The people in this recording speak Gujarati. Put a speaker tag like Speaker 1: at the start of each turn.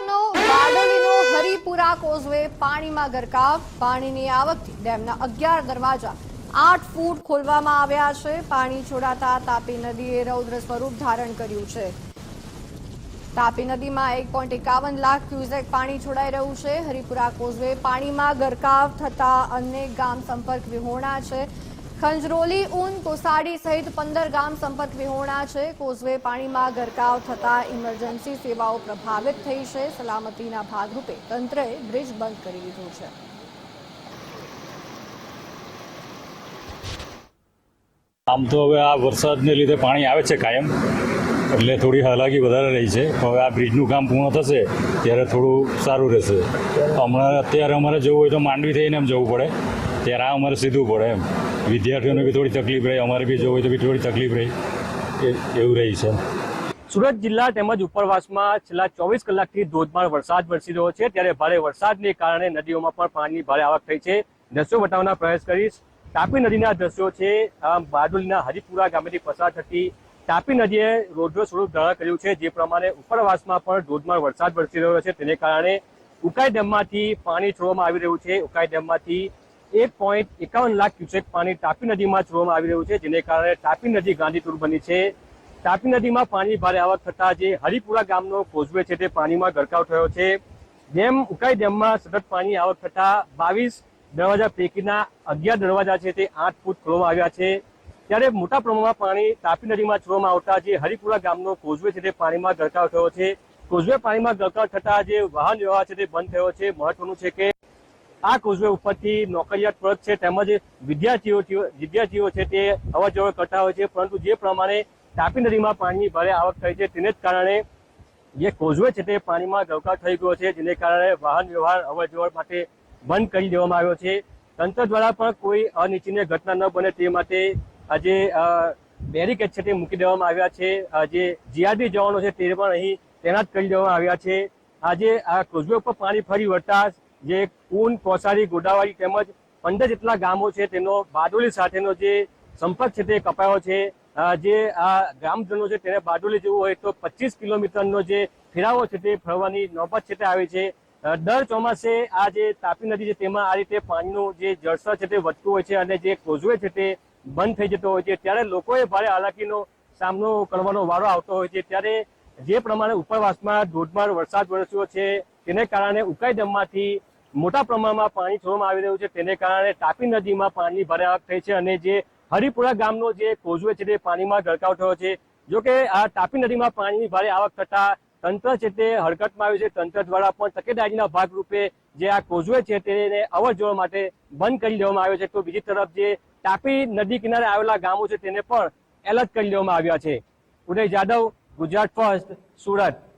Speaker 1: સુરતનો બારડોલીનો હરિપુરા, કોઝવે, પાણીમાં ગરકાવ, પાણીની આવકથી ડેમના અગિયાર દરવાજા આઠ ફૂટ ખોલવામાં આવ્યા છે. પાણી છોડાતા તાપી નદીએ રૌદ્ર સ્વરૂપ ધારણ કર્યું છે. તાપી નદીમાં એક પોઈન્ટ એકાવન લાખ ક્યુસેક પાણી છોડાઈ રહ્યું છે. હરિપુરા, કોઝવે પાણીમાં ગરકાવ થતા અનેક ગામ સંપર્ક વિહોણા છે. ખંજરોલી ઉન કોસાડી સહિત પંદર ગામ સંપર્ક વિહોણા છે. કોઝવે પાણીમાં ગરકાવ થતા ઇમરજન્સી સેવાઓ પ્રભાવિત થઈ છે. સલામતીના ભાગરૂપે તંત્રએ બ્રિજ બંધ કરી દીધો છે.
Speaker 2: આમ તો હવે આ વરસાદને લીધે પાણી આવે છે કાયમ. એટલે થોડી હાલાકી વધારે રહી છે. હવે આ બ્રિજનું કામ પૂર્ણ થશે ત્યારે થોડું સારું રહેશે. હમણાં અત્યારે અમારે જવું હોય તો માંડવી થઈને એમ જવું પડે. ત્યારે આ અમારે સીધું પડે એમ. વિદ્યાર્થીઓને બી થોડી તકલીફ રહી, અમારે બી જોવું હોય તો બી થોડી તકલીફ રહી. એવું રહી છે.
Speaker 3: સુરત જિલ્લા તેમજ ઉપરવાસમાં છેલ્લા ચોવીસ કલાકથી ધોધમાર વરસાદ વરસી રહ્યો છે. ત્યારે ભારે વરસાદને કારણે નદીઓમાં પણ પાણીની ભારે આવક થઈ છે. દ્રશ્યો બતાવવાના પ્રયાસ કરીશ. તાપી નદીના દ્રશ્યો છે. બારડોલીના હરિપુરા ગામેથી પસાર થતી તાપી નદીએ રોડ્રો સ્વરૂપ ધારણ કર્યું છે, જે પ્રમાણે ઉપરવાસમાં પણ ધોધમાર વરસાદ વરસી રહ્યો છે. તેને કારણે ઉકાઈ ડેમમાંથી પાણી છોડવામાં આવી રહ્યું છે. ઉકાઈ ડેમમાંથી એક પોઈન્ટ એકાવન લાખ ક્યુસેક પાણી તાપી નદીમાં છોડવામાં આવી રહ્યું છે, જેને કારણે તાપી નદી ગાંધીતુર બની છે. તાપી નદીમાં પાણી ભારે આવક થતા જે હરિપુરા ગામનો કોઝવે છે તે પાણીમાં ગરકાવ થયો છે. ડેમ, ઉકાઈ ડેમમાં સતત પાણી આવક થતા બાવીસ દરવાજા પૈકીના અગિયાર દરવાજા છે તે આઠ ફૂટ ખોલવામાં આવ્યા છે. ત્યારે મોટા પ્રમાણમાં પાણી તાપી નદીમાં છોડવામાં આવતા જે હરિપુરા ગામનો કોઝવે છે તે પાણીમાં ગરકાવ થયો છે. કોઝવે પાણીમાં ગરકાવ થતા જે વાહન વ્યવહાર છે તે બંધ થયો છે. મહત્વનું છે કે આ કોઝવે ઉપરથી નોકરિયાત વર્ગ છે તેમજ વિદ્યાર્થીઓ વિદ્યાર્થીઓ છે તે અવર કરતા હોય છે, પરંતુ જે પ્રમાણે તાપી નદીમાં પાણીની ભારે આવક થઈ છે, તેને જ કારણે જે કોઝવે છે તે પાણીમાં ગવકાર થઈ ગયો છે, જેને કારણે વાહન વ્યવહાર અવર જવર માટે બંધ કરી દેવામાં આવ્યો છે. તંત્ર દ્વારા પણ કોઈ અનિચ્છનીય ઘટના ન બને તે માટે આજે બેરિકેડ છે તે મૂકી દેવામાં આવ્યા છે. જે જીઆરડી જવાનો છે તે પણ અહીં તૈનાત કરી દેવામાં આવ્યા છે. આજે આ કોઝવે ઉપર પાણી ફરી વળતા જે કુન, કોસારી ગોડાવાડી તેમજ પંદર જેટલા ગામો છે, તેનો બારડોલી સાથેનો જે સંપર્ક છે તે કપાયો છે. જે આ ગ્રામજનો છે તેને બારડોલી જવું હોય તો પચીસ કિલોમીટરનો જે ફેરાવો છે તે ફરવાની નોબત છે તે આવે છે. દર ચોમાસે આ જે તાપી નદી છે તેમાં આ રીતે પાણીનું જે જળસ્તર છે તે વધતું હોય છે અને જે કોઝવે છે તે બંધ થઈ જતો હોય છે. ત્યારે લોકોએ ભારે હાલાકીનો સામનો કરવાનો વારો આવતો હોય છે. ત્યારે જે પ્રમાણે ઉપરવાસમાં ધોધમાર વરસાદ વરસ્યો છે, તેને કારણે ઉકાઈ ડેમમાંથી મોટા પ્રમાણમાં પાણી છોડવામાં આવી રહ્યું છે. તેને કારણે તાપી નદીમાં પાણીની ભારે આવક થઈ છે અને જે હરિપુરા ગામનો જે કોઝવે છે તે પાણીમાં ગરકાવ થયો છે. જો કે આ તાપી નદીમાં પાણીની ભારે આવક થતા તંત્ર છે તે હડકટમાં આવ્યું છે. તંત્ર દ્વારા પણ તકેદારીના ભાગરૂપે જે આ કોઝવે છે તેને અવર માટે બંધ કરી દેવામાં આવ્યો છે. તો બીજી તરફ જે તાપી નદી કિનારે આવેલા ગામો છે તેને પણ એલર્ટ કરી દેવામાં આવ્યા છે. ઉદય જાદવ, ગુજરાત ફર્સ્ટ, સુરત.